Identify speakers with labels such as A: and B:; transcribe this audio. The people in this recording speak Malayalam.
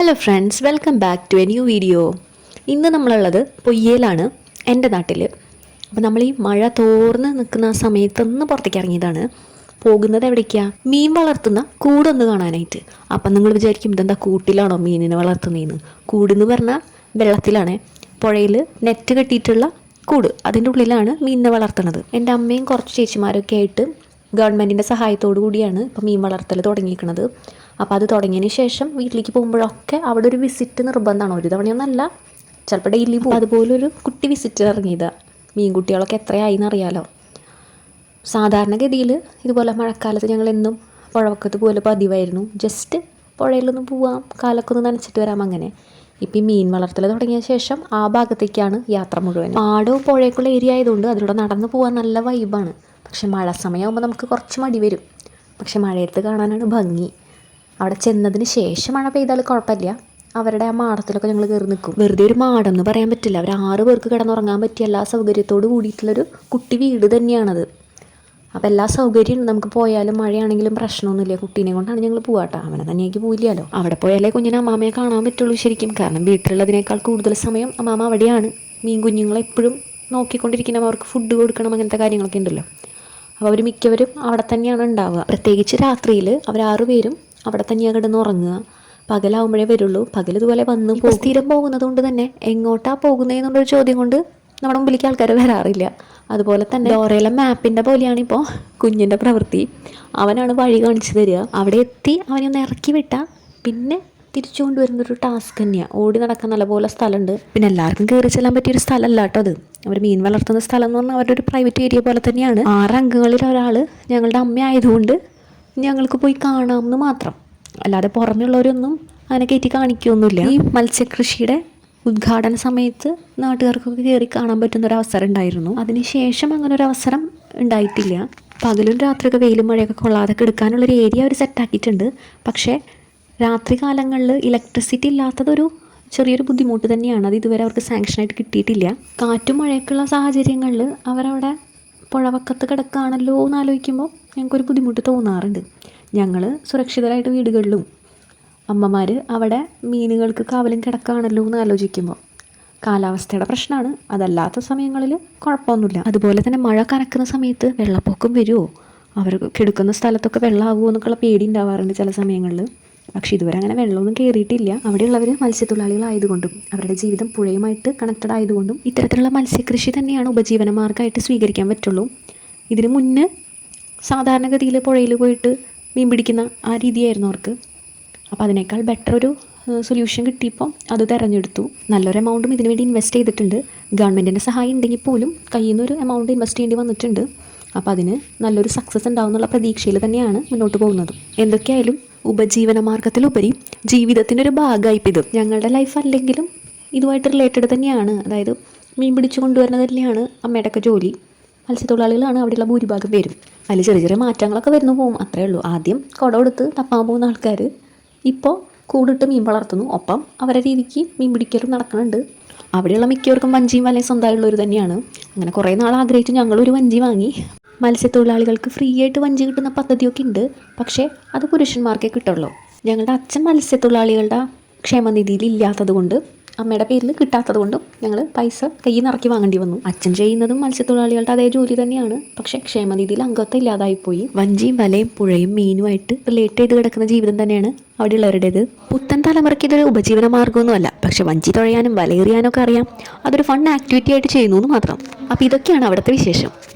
A: Hello friends welcome back to a new video ഇന്ന് നമ്മളുള്ളത് പൊയ്യയിലാണ് എന്റെ നാട്ടിൽ അപ്പോൾ നമ്മൾ ഈ മഴ തോർന്ന് നിൽക്കുന്ന സമയത്തൊന്ന് പുറത്തേക്ക് ഇറങ്ങിയതാണ്. പോകുന്നത് എവിടേക്കാണ് മീൻ വളർത്തുന്ന കൂടൊന്ന് കാണാനായിട്ട്. അപ്പം നിങ്ങൾ വിചാരിക്കും ഇതെന്താ കൂട്ടിലാണോ മീനിനെ വളർത്തുന്നതെന്ന് കൂടെന്ന് പറഞ്ഞാൽ വെള്ളത്തിലാണ്. പുഴയിൽ നെറ്റ് കെട്ടിയിട്ടുള്ള കൂട്. അതിന്റെ ഉള്ളിലാണ് മീനിനെ വളർത്തുന്നത്. എന്റെ അമ്മയും കുറച്ച് ചേച്ചിമാരൊക്കെ ആയിട്ട് ഗവൺമെന്റിന്റെ സഹായത്തോടു കൂടിയാണ് ഇപ്പോൾ മീൻ വളർത്തൽ തുടങ്ങിയിരിക്കുന്നത് അപ്പോൾ അത് തുടങ്ങിയതിന് ശേഷം വീട്ടിലേക്ക് പോകുമ്പോഴൊക്കെ അവിടെ ഒരു വിസിറ്റ് നിർബന്ധമാണ്. ഒരു തവണയൊന്നല്ല ചിലപ്പോൾ ഡെയിലി പോകും അതുപോലെ ഒരു കുട്ടി വിസിറ്റ് ഇറങ്ങിയതാണ് മീൻകുട്ടികളൊക്കെ എത്രയായി എന്നറിയാലോ സാധാരണഗതിയിൽ ഇതുപോലെ മഴക്കാലത്ത് ഞങ്ങൾ എന്നും പുഴവക്കത്ത് പോലെ പതിവായിരുന്നു. ജസ്റ്റ് പുഴയിലൊന്ന് പോവാം കാലൊക്കെ ഒന്ന് നനച്ചിട്ട് വരാം അങ്ങനെ. ഇപ്പം മീൻ വളർത്തൽ തുടങ്ങിയ ശേഷം ആ ഭാഗത്തേക്കാണ് യാത്ര മുഴുവൻ പാടവും പുഴയൊക്കെയുള്ള ഏരിയ ആയതുകൊണ്ട് അതിലൂടെ നടന്നു പോകാൻ നല്ല വൈബാണ് പക്ഷെ മഴ സമയമാകുമ്പോൾ നമുക്ക് കുറച്ച് മടി വരും. പക്ഷെ മഴയത്ത് കാണാനാണ് ഭംഗി. അവിടെ ചെന്നതിന് ശേഷം മഴ പെയ്താൽ കുഴപ്പമില്ല. അവരുടെ ആ മാടത്തിലൊക്കെ ഞങ്ങൾ കയറി നിൽക്കും വെറുതെ ഒരു മാടെന്ന് പറയാൻ പറ്റില്ല. അവർ ആറ് പേർക്ക് കിടന്നുറങ്ങാൻ പറ്റിയ എല്ലാ സൗകര്യത്തോട് കൂടിയിട്ടുള്ളൊരു കുട്ടി വീട് തന്നെയാണത്. അപ്പോൾ എല്ലാ സൗകര്യവും നമുക്ക് പോയാലും മഴയാണെങ്കിലും പ്രശ്നമൊന്നുമില്ല. കുട്ടീനെ കൊണ്ടാണ് ഞങ്ങൾ പോവാട്ടോ അവനെ തന്നെയാക്കി പോയില്ലല്ലോ അവിടെ പോയാലേ കുഞ്ഞിനെ അമ്മാമയെ കാണാൻ പറ്റുള്ളൂ ശരിക്കും. കാരണം വീട്ടിലുള്ളതിനേക്കാൾ കൂടുതൽ സമയം അമ്മാമ അവിടെയാണ്. മീൻ കുഞ്ഞുങ്ങളെപ്പോഴും നോക്കിക്കൊണ്ടിരിക്കണം. അവർക്ക് ഫുഡ് കൊടുക്കണം. അങ്ങനത്തെ കാര്യങ്ങളൊക്കെ ഉണ്ടല്ലോ. അപ്പോൾ അവർ മിക്കവരും അവിടെ തന്നെയാണ് ഉണ്ടാവുക. പ്രത്യേകിച്ച് രാത്രിയിൽ അവർ ആറുപേരും അവിടെ തന്നെയാണ് കിടന്ന് ഉറങ്ങുക. പകലാവുമ്പോഴേ വരുള്ളൂ. പകൽ ഇതുപോലെ വന്ന് പോകും. സ്ഥിരം പോകുന്നത് കൊണ്ട് തന്നെ എങ്ങോട്ടാ പോകുന്നതെന്നുള്ളൊരു ചോദ്യം കൊണ്ട് നമ്മുടെ മുമ്പിലേക്ക് ആൾക്കാർ വരാറില്ല. അതുപോലെ തന്നെ ഡോറയിലെ മാപ്പിന്റെ പോലെയാണ് ഇപ്പോൾ കുഞ്ഞിന്റെ പ്രവൃത്തി. അവനാണ് വഴി കാണിച്ചു തരിക. അവിടെ എത്തി അവനെ ഒന്ന് ഇറക്കി വിട്ടാൽ പിന്നെ തിരിച്ചു കൊണ്ടുവരുന്ന ഒരു ടാസ്ക് തന്നെയാണ് ഓടി നടക്കാൻ നല്ല പോലെ സ്ഥലമുണ്ട്. പിന്നെ എല്ലാവർക്കും കയറി ചെല്ലാൻ പറ്റിയൊരു സ്ഥലമല്ല കേട്ടോ അത്. അവർ മീൻ വളർത്തുന്ന സ്ഥലം എന്ന് പറഞ്ഞാൽ അവരുടെ ഒരു പ്രൈവറ്റ് ഏരിയ പോലെ തന്നെയാണ്. ആറ് അംഗങ്ങളിൽ ഒരാൾ ഞങ്ങളുടെ അമ്മ ആയതുകൊണ്ട് ഞങ്ങൾക്ക് പോയി കാണാമെന്ന് മാത്രം. അല്ലാതെ പുറമെയുള്ളവരൊന്നും അതിനെ കയറ്റി കാണിക്കുകയൊന്നുമില്ല. ഈ മത്സ്യകൃഷിയുടെ ഉദ്ഘാടന സമയത്ത് നാട്ടുകാർക്കൊക്കെ കയറി കാണാൻ പറ്റുന്ന ഒരു അവസരം ഉണ്ടായിരുന്നു. അതിനുശേഷം അങ്ങനെ ഒരു അവസരം ഉണ്ടായിട്ടില്ല. പകലും രാത്രിയൊക്കെ വെയിലും മഴയൊക്കെ കൊള്ളാതെ എടുക്കാനുള്ളൊരു ഏരിയ അവർ സെറ്റാക്കിയിട്ടുണ്ട് പക്ഷേ രാത്രി കാലങ്ങളിൽ ഇലക്ട്രിസിറ്റി ഇല്ലാത്തതൊരു ചെറിയൊരു ബുദ്ധിമുട്ട് തന്നെയാണ്. അത് ഇതുവരെ അവർക്ക് സാങ്ഷനായിട്ട് കിട്ടിയിട്ടില്ല. കാറ്റും മഴയൊക്കെയുള്ള സാഹചര്യങ്ങളിൽ അവരവിടെ പുഴവക്കത്ത് കിടക്കുകയാണല്ലോ എന്ന് ആലോചിക്കുമ്പോൾ ഞങ്ങൾക്കൊരു ബുദ്ധിമുട്ട് തോന്നാറുണ്ട്. ഞങ്ങൾ സുരക്ഷിതരായിട്ട് വീടുകളിലും അമ്മമാർ അവിടെ മീനുകൾക്ക് കാവലും കിടക്കുകയാണല്ലോ എന്ന് ആലോചിക്കുമ്പോൾ. കാലാവസ്ഥയുടെ പ്രശ്നമാണ്. അതല്ലാത്ത സമയങ്ങളിൽ കുഴപ്പമൊന്നുമില്ല. അതുപോലെ തന്നെ മഴ കനക്കുന്ന സമയത്ത് വെള്ളപ്പൊക്കം വരുമോ അവർ കിടക്കുന്ന സ്ഥലത്തൊക്കെ വെള്ളമാകുമോ എന്നൊക്കെയുള്ള പേടി ഉണ്ടാവാറുണ്ട് ചില സമയങ്ങളിൽ പക്ഷേ ഇതുവരെ അങ്ങനെ വെള്ളമൊന്നും കയറിയിട്ടില്ല. അവിടെയുള്ളവർ മത്സ്യത്തൊഴിലാളികളായതുകൊണ്ടും അവരുടെ ജീവിതം പുഴയുമായിട്ട് കണക്റ്റഡ് ആയതുകൊണ്ടും ഇത്തരത്തിലുള്ള മത്സ്യകൃഷി തന്നെയാണ് ഉപജീവന മാർഗമായിട്ട് സ്വീകരിക്കാൻ പറ്റുള്ളൂ. ഇതിന് മുന്നേ സാധാരണഗതിയിൽ പുഴയിൽ പോയിട്ട് മീൻ പിടിക്കുന്ന ആ രീതിയായിരുന്നു അവർക്ക്. അപ്പോൾ അതിനേക്കാൾ ബെറ്റർ ഒരു സൊല്യൂഷൻ കിട്ടിയപ്പോൾ അത് തിരഞ്ഞെടുത്തു. നല്ലൊരു എമൗണ്ടും ഇതിനു വേണ്ടി ഇൻവെസ്റ്റ് ചെയ്തിട്ടുണ്ട്. ഗവൺമെന്റിന്റെ സഹായം ഉണ്ടെങ്കിൽ പോലും കയ്യിൽ നിന്നൊരു എമൗണ്ട് ഇൻവെസ്റ്റ് ചെയ്യേണ്ടി വന്നിട്ടുണ്ട്. അപ്പോൾ അതിന് നല്ലൊരു സക്സസ് ഉണ്ടാവും എന്നുള്ള പ്രതീക്ഷയിൽ തന്നെയാണ് മുന്നോട്ട് പോകുന്നത്. എന്തൊക്കെയായാലും ഉപജീവന മാർഗത്തിലുപരി ജീവിതത്തിന്റെ ഒരു ഭാഗമായിപ്പോൾ ഞങ്ങളുടെ ലൈഫ് അല്ലെങ്കിലും ഇതുമായിട്ട് റിലേറ്റഡ് തന്നെയാണ്. അതായത് മീൻ പിടിച്ചു കൊണ്ടുവരുന്നത് തന്നെയാണ് അമ്മയുടെയൊക്കെ ജോലി. മത്സ്യത്തൊഴിലാളികളാണ് അവിടെയുള്ള ഭൂരിഭാഗം പേരും. അതിൽ ചെറിയ ചെറിയ മാറ്റങ്ങളൊക്കെ വരുന്നു പോകും അത്രേ ഉള്ളൂ. ആദ്യം കുട കൊടുത്ത് തപ്പാൻ പോകുന്ന ആൾക്കാർ ഇപ്പോൾ കൂടിട്ട് മീൻ വളർത്തുന്നു. ഒപ്പം അവരുടെ രീതിക്ക് മീൻ പിടിക്കലും നടക്കുന്നുണ്ട്. അവിടെയുള്ള മിക്കവർക്കും വഞ്ചിയും വലയും സ്വന്തമായുള്ളവർ തന്നെയാണ്. അങ്ങനെ കുറേ നാൾ ആഗ്രഹിച്ച് ഞങ്ങളൊരു വഞ്ചി വാങ്ങി. മത്സ്യത്തൊഴിലാളികൾക്ക് ഫ്രീ ആയിട്ട് വഞ്ചി കിട്ടുന്ന പദ്ധതിയൊക്കെ ഉണ്ട്. പക്ഷേ അത് പുരുഷന്മാർക്കേ കിട്ടുള്ളൂ. ഞങ്ങളുടെ അച്ഛൻ മത്സ്യത്തൊഴിലാളികളുടെ ക്ഷേമനിധിയിൽ ഇല്ലാത്തത് കൊണ്ട് അമ്മയുടെ പേരിൽ കിട്ടാത്തത് കൊണ്ടും ഞങ്ങൾ പൈസ കയ്യിൽ നിറക്കി വാങ്ങേണ്ടി വന്നു. അച്ഛൻ ചെയ്യുന്നതും മത്സ്യത്തൊഴിലാളികളുടെ അതേ ജോലി തന്നെയാണ്. പക്ഷേ ക്ഷേമനിധിയിൽ അംഗത്വം ഇല്ലാതായിപ്പോയി വഞ്ചിയും വലയും പുഴയും മീനുമായിട്ട് റിലേറ്റ് ചെയ്ത് കിടക്കുന്ന ജീവിതം തന്നെയാണ് അവിടെയുള്ളവരുടേത്. പുത്തൻ തലമുറയ്ക്ക് ഇതൊരു ഉപജീവന മാർഗമൊന്നുമല്ല. പക്ഷെ വഞ്ചി തുഴയാനും വലയെറിയാനും ഒക്കെ അറിയാം. അതൊരു ഫൺ ആക്ടിവിറ്റി ആയിട്ട് ചെയ്യുന്നു മാത്രം. അപ്പോൾ ഇതൊക്കെയാണ് അവിടുത്തെ വിശേഷം.